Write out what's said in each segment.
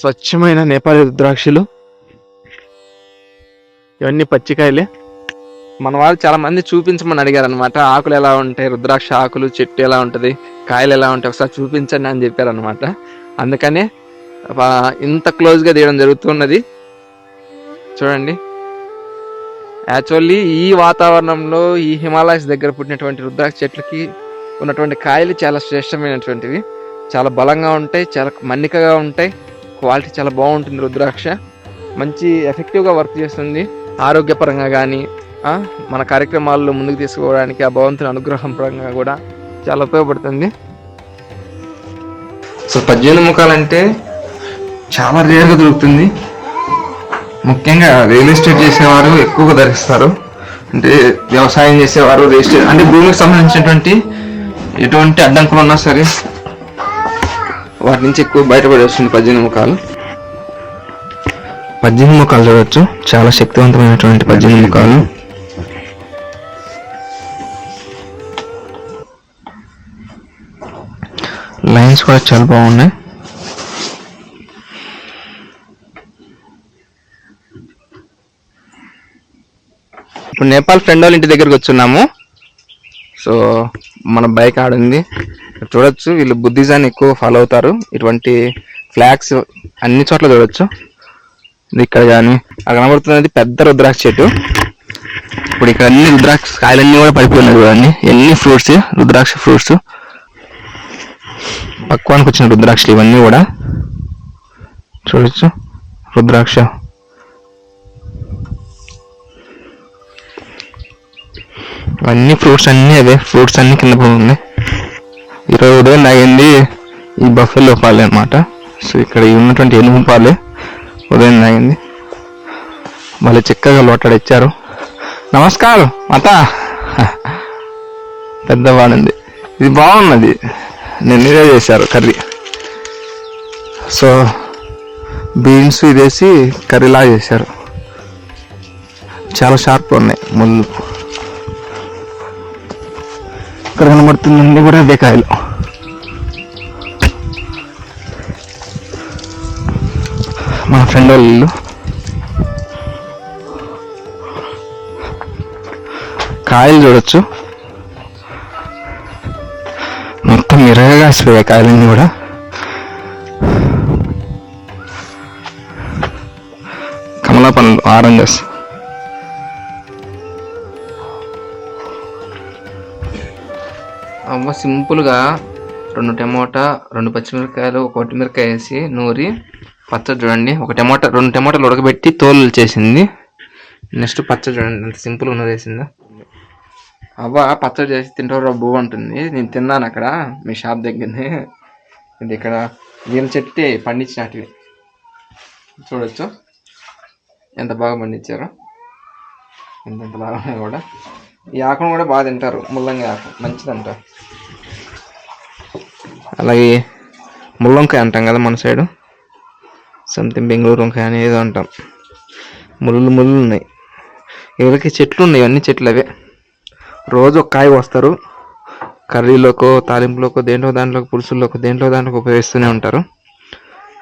స్వచ్ఛమైన నేపాలి రుద్రాక్షలు ఇవన్నీ పచ్చికాయలే. మన వాళ్ళు చాలా మంది చూపించమని అడిగారు అనమాట ఆకులు ఎలా ఉంటాయి రుద్రాక్ష ఆకులు చెట్టు ఎలా ఉంటుంది కాయలు ఎలా ఉంటాయి ఒకసారి చూపించండి అని చెప్పారనమాట అందుకనే ఇంత క్లోజ్గా తీయడం జరుగుతున్నది. చూడండి. యాక్చువల్లీ ఈ వాతావరణంలో ఈ హిమాలయస్ దగ్గర పుట్టినటువంటి రుద్రాక్ష చెట్లకి ఉన్నటువంటి కాయలు చాలా శ్రేష్టమైనటువంటివి. చాలా బలంగా ఉంటాయి చాలా మన్నికగా ఉంటాయి. క్వాలిటీ చాలా బాగుంటుంది రుద్రాక్ష. మంచి ఎఫెక్టివ్గా వర్క్ చేస్తుంది. ఆరోగ్యపరంగా కానీ మన కార్యక్రమాల్లో ముందుకు తీసుకోవడానికి ఆ భగవంతుని అనుగ్రహం పరంగా కూడా చాలా ఉపయోగపడుతుంది. సో పద్దెనిమిది ముఖాలంటే చాలా రేర్గా దొరుకుతుంది. ముఖ్యంగా రియల్ ఎస్టేట్ చేసేవారు ఎక్కువగా ధరిస్తారు. అంటే వ్యవసాయం చేసేవారు రియల్ ఎస్టేట్ అంటే భూమికి సంబంధించినటువంటి ఎటువంటి అడ్డంకులు ఉన్నా సరే వాటి నుంచి ఎక్కువ బయటపడి వస్తుంది పద్దెనిమిది ముఖాలు. పద్దెనిమిది ముఖాలు చూడొచ్చు. చాలా శక్తివంతమైనటువంటి పద్దెనిమిది ముఖాలు. లైన్స్ కూడా చాలా బాగున్నాయి. ఇప్పుడు నేపాల్ ఫ్రెండ్ వాళ్ళ ఇంటి దగ్గరికి వచ్చున్నాము. సో మన బైక్ ఆడింది. చూడొచ్చు. వీళ్ళు బుద్ధిజాన్ని ఎక్కువ ఫాలో అవుతారు. ఇటువంటి ఫ్లాగ్స్ అన్ని చోట్ల చూడొచ్చు. ఇక్కడ కానీ అక్కడ కనబడుతున్నది పెద్ద రుద్రాక్ష చెట్టు. ఇప్పుడు ఇక్కడ అన్ని రుద్రాక్ష కాయలన్నీ కూడా పడిపోయినాయి చూడండి. ఎన్ని ఫ్రూట్స్ రుద్రాక్ష ఫ్రూట్స్ పక్వానికి వచ్చిన రుద్రాక్షలు ఇవన్నీ కూడా. చూడొచ్చు. రుద్రాక్ష. ఇవన్నీ ఫ్రూట్స్ అన్నీ అవే. ఫ్రూట్స్ అన్ని కింద పడి ఇరవై ఈరోజు ఉదయం ఈ బఫెలో పాలే అనమాట సో ఇక్కడ ఉన్నటువంటి ఎనుగు పాలే ఉదయం అయింది మళ్ళీ చిక్కగా లోటాడు ఇచ్చారు. నమస్కారం మాత. పెద్ద బాగుంది ఇది బాగున్నది. నేను ఇదే చేశారు కర్రీ. సో బీన్స్ ఇదేసి కర్రీలా చేశారు. చాలా షార్ప్ ఉన్నాయి. ముళ్ళు ఇక్కడ కనబడుతుందండి కూడా అదే కాయలు. మా ఫ్రెండ్ వాళ్ళు కాయలు చూడొచ్చు. మొత్తం మిరగా కాసిపోయాయి కాయలన్నీ కూడా. కమలా పండ్లు ఆరెంజెస్. అవ్వ సింపుల్గా రెండు టమోటా రెండు పచ్చిమిరపకాయలు ఒక మిరపకాయ వేసి నూరి పచ్చడి చూడండి. ఒక టమోటా రెండు టమోటాలు ఉడకబెట్టి తోలు చేసింది. నెక్స్ట్ పచ్చడి చూడండి ఎంత సింపుల్గా ఉన్నది వేసిందా. అవ్వ పచ్చడి చేసి తింటారు రబ్బు అంటుంది. నేను తిన్నాను అక్కడ మీ షాప్ దగ్గరనే. ఇది ఇక్కడ వీళ్ళ చెట్టు పండించినటివి చూడొచ్చు. ఎంత బాగా పండించారో. ఎంత బాగున్నాయి బాగా కూడా. ఈ ఆకును కూడా బాగా తింటారు. ముల్లంగి ఆకు. మంచిదంట అలాగే ముల్లంకాయ అంటాం కదా మన సైడు. సంథింగ్ బెంగళూరు వంకాయ అని ఏదో అంటాం. ముళ్ళు ముళ్ళు ఉన్నాయి. ఎవరికి చెట్లు ఉన్నాయి? అన్ని చెట్లు అవే. రోజు ఒక కాయ వస్తారు కర్రీలోకో తాలింపులోకో దేంట్లో దాంట్లోకి పులుసుల్లోకి దేంట్లో దాంట్లోకి ఉపయోగిస్తూనే ఉంటారు.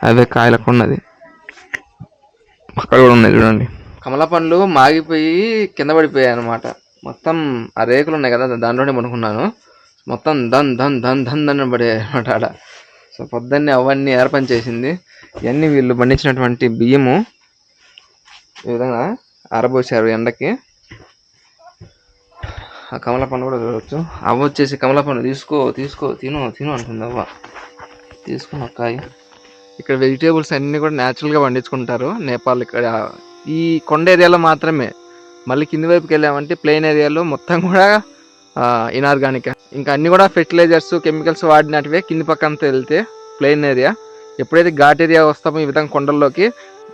అదే కాయలకు ఉన్నది. అక్కడ కూడా ఉన్నాయి చూడండి. కమల పండ్లు మాగిపోయి కింద పడిపోయాయి అనమాట మొత్తం ఆ రేకులు ఉన్నాయి కదా దాంట్లోనే పనుకున్నాను మొత్తం దన్ దన్ దన్ దన్ ధన్ పడే అనమాట ఆడ. సో పొద్దున్నే అవన్నీ ఏర్పని చేసింది. ఇవన్నీ వీళ్ళు పండించినటువంటి బియ్యము. ఈ విధంగా ఆరబోసారు ఎండకి. ఆ కమల పండు కూడా చూడవచ్చు అవ్వ వచ్చేసి కమల పండు తీసుకో తీసుకో తిను తిను అంటుంది అవ్వ. తీసుకుని ఒక్కాయి ఇక్కడ వెజిటేబుల్స్ అన్నీ కూడా న్యాచురల్గా పండించుకుంటారు. నేపాల్ ఇక్కడ ఈ కొండ ఏరియాలో మాత్రమే. మళ్ళీ కింది వైపుకి వెళ్ళామంటే ప్లెయిన్ ఏరియాలో మొత్తం కూడా ఇనార్గానిక్ ఇంకా అన్ని కూడా ఫెర్టిలైజర్స్ కెమికల్స్ వాడినటివే కింది పక్కంతా వెళ్తే ప్లెయిన్ ఏరియా ఎప్పుడైతే ఘాట్ ఏరియా వస్తామో ఈ విధంగా కొండల్లోకి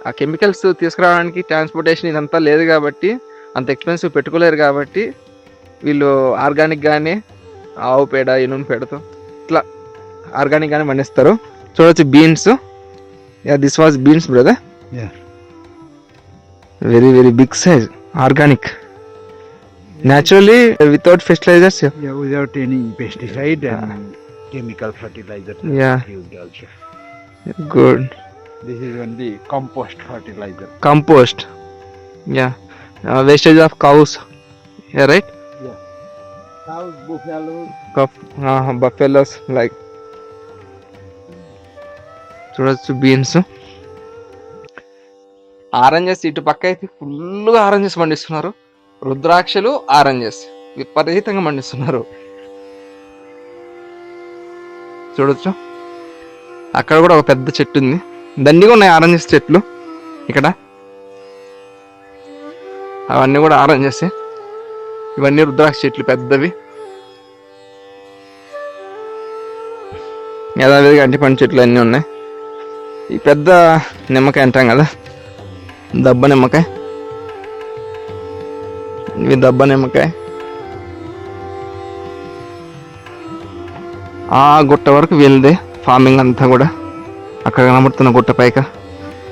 ఆ కెమికల్స్ తీసుకురావడానికి ట్రాన్స్పోర్టేషన్ ఇదంతా లేదు కాబట్టి అంత ఎక్స్పెన్సివ్ పెట్టుకోలేరు కాబట్టి వీళ్ళు ఆర్గానిక్ గానే ఆవు పేడ ఇనుము పేడతో ఇట్లా ఆర్గానిక్ గానే పండిస్తారు. చూడొచ్చు beans yeah this was beans brother. Very very big size organic. Naturally without fertilizers yeah, without any pesticide and chemical fertilizer. yeah. Good. This is only compost fertilizer. Compost. Yeah. Uh, Waste of cows. Yeah right? Yeah. Cows buffalo. Cuff, uh, buffaloes like so that's beans. huh? Oranges ఇటు పక్క అయితే ఫుల్గా oranges పండిస్తున్నారు రుద్రాక్షలు oranges విపరీతంగా పండిస్తున్నారు చూడొచ్చు. అక్కడ కూడా ఒక పెద్ద చెట్టు ఉంది. దండిగా ఉన్నాయి ఆరెంజెస్ చెట్లు ఇక్కడ. అవన్నీ కూడా ఆరెంజెస్. ఇవన్నీ రుద్రాక్ష చెట్లు పెద్దవి. యథావిధిగా అంటి పండు చెట్లు అన్నీ ఉన్నాయి. ఈ పెద్ద నిమ్మకాయ అంటాం కదా. దబ్బ నిమ్మకాయ. ఇవి దబ్బ నిమ్మకాయ. ఆ గుట్ట వరకు వెళ్ళింది ఫార్మింగ్ అంతా కూడా. అక్కడ కనబడుతున్న గుట్ట పైక.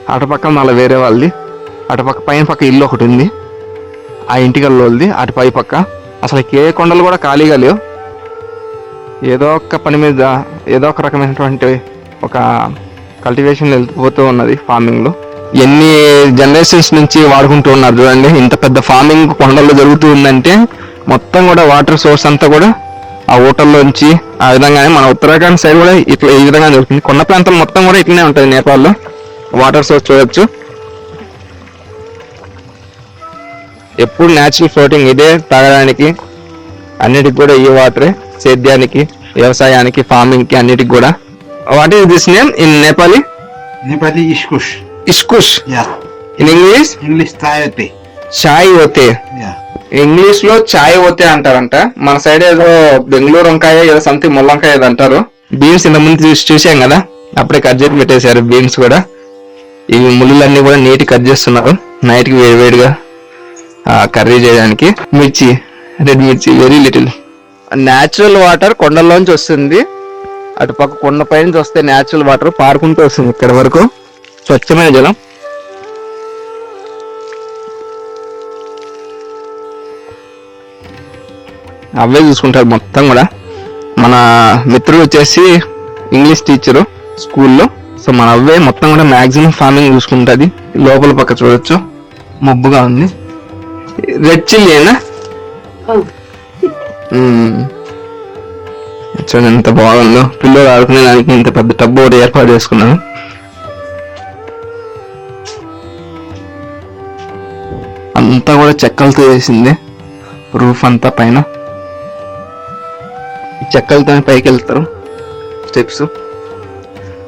అటుపక్క మళ్ళీ వేరే వాళ్ళది. అటుపక్క పైన పక్క ఇల్లు ఒకటి ఉంది. ఆ ఇంటికల్లోది వాళ్ళది అటు పై పక్క. అసలు ఏ కొండలు కూడా ఖాళీగా లేవు. ఏదో ఒక పని మీద ఏదో ఒక రకమైనటువంటి ఒక కల్టివేషన్ వెళ్ళిపోతూ ఉన్నది ఫార్మింగ్లో ఎన్ని జనరేషన్స్ నుంచి వాడుకుంటూ ఉన్నారు చూడండి. ఇంత పెద్ద ఫార్మింగ్ కొండల్లో జరుగుతూ ఉందంటే మొత్తం కూడా వాటర్ సోర్స్ అంతా కూడా ఆ ఊటల్లోంచి ఆ విధంగానే మన ఉత్తరాఖండ్ సైడ్ కూడా ఇట్లా ఈ విధంగా దొరుకుతుంది కొండ ప్రాంతం మొత్తం కూడా ఇట్లనే ఉంటుంది నేపాల్లో. వాటర్ సోర్స్ చూడొచ్చు. ఎప్పుడు న్యాచురల్ ఫ్లోటింగ్ ఇదే తాగడానికి అన్నిటికి కూడా ఈ వాటరే సేద్యానికి వ్యవసాయానికి ఫార్మింగ్కి అన్నిటికి కూడా. What is this name in Nepali Nepali ఇష్కుష్ Yeah. In English tayote. Chayote Yeah. ఇంగ్లీష్లో చాయ్ ఓతే అంటారంట. మన సైడ్ ఏదో బెంగళూరు వంకాయ ఏదో సంథింగ్ ముల్లంకాయ ఏదో అంటారు. బీన్స్ ఇంత ముందు చూసి చూసాం కదా? అప్పుడే కట్ చేసి పెట్టేశారు బీన్స్ కూడా. ఇవి ముళ్ళన్నీ కూడా నీటి కట్ చేస్తున్నారు. నైట్కి వేడి వేడిగా కర్రీ చేయడానికి. మిర్చి రెడ్ మిర్చి వెరీ లిటిల్ న్యాచురల్ వాటర్ కొండల్లోంచి వస్తుంది. అటు పక్క కొండ పై నుంచి వస్తే న్యాచురల్ వాటర్ పారుకుంటూ వస్తుంది ఇక్కడ వరకు. స్వచ్ఛమైన జలం. అవే చూసుకుంటారు మొత్తం కూడా. మన మిత్రుడు వచ్చేసి ఇంగ్లీష్ టీచరు స్కూల్లో. సో మన అవే మొత్తం కూడా మ్యాక్సిమం ఫార్మింగ్ చూసుకుంటుంది. లోపల పక్క చూడొచ్చు. మబ్బుగా ఉంది. రెడ్ చిల్లీనా చూడండి ఎంత బాగుందో. పిల్లలు ఆడుకునే దానికి ఇంత పెద్ద టబ్బు ఒకటి ఏర్పాటు చేసుకున్నాను. అంతా కూడా చెక్కలతో వేసింది రూఫ్ అంతా పైన. ఈ చెక్కలతో పైకి వెళ్తారు స్టెప్స్.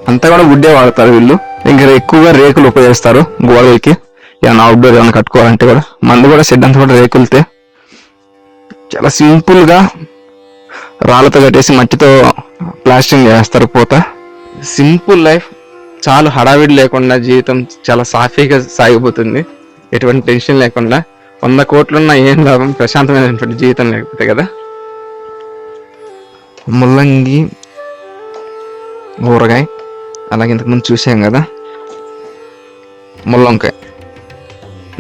అంతా కూడా వుడ్డే వాడతారు వీళ్ళు. ఇంకా ఎక్కువగా రేకులు ఉపయోగిస్తారు గోడలకి. ఏమైనా అవుట్డోర్ ఏమైనా కట్టుకోవాలంటే కూడా. మందు కూడా షెడ్ అంతా కూడా రేకులతే. చాలా సింపుల్గా రాళ్ళతో కట్టేసి మట్టితో ప్లాస్టింగ్ చేస్తారు పోత. సింపుల్ లైఫ్ చాలా హడావిడి లేకుండా జీవితం చాలా సాఫీగా సాగిపోతుంది. ఎటువంటి టెన్షన్ లేకుండా వంద కోట్లున్నా ఏం లాభం? ప్రశాంతమైనటువంటి జీవితం లేకపోతే కదా? ముల్లంగి ఊరగాయ అలాగే ఇంతకుముందు చూసాం కదా? ముల్లంకాయ.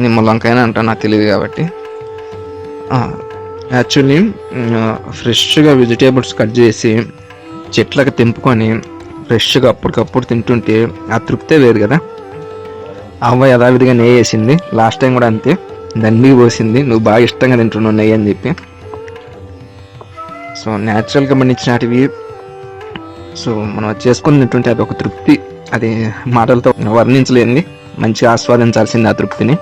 నేను ముల్లంకాయనే అంటాను నాకు తెలియదు కాబట్టి. యాక్చువల్లీ ఫ్రెష్గా వెజిటేబుల్స్ కట్ చేసి చెట్లకు తెంపుకొని ఫ్రెష్గా అప్పటికప్పుడు తింటుంటే ఆ తృప్తే వేరు కదా? అవ్వ యథావిధిగా నెయ్యి వేసింది. లాస్ట్ టైం కూడా అంతే. దండికి పోసింది. నువ్వు బాగా ఇష్టంగా తింటున్నావు నెయ్యి అని చెప్పి. సో న్యాచురల్గా పండించినటివి సో మనం చేసుకుని చేసుకొని తింటుంటే అది ఒక తృప్తి. అది మాటలతో వర్ణించలేని మంచిగా ఆస్వాదించాల్సింది ఆ తృప్తిని.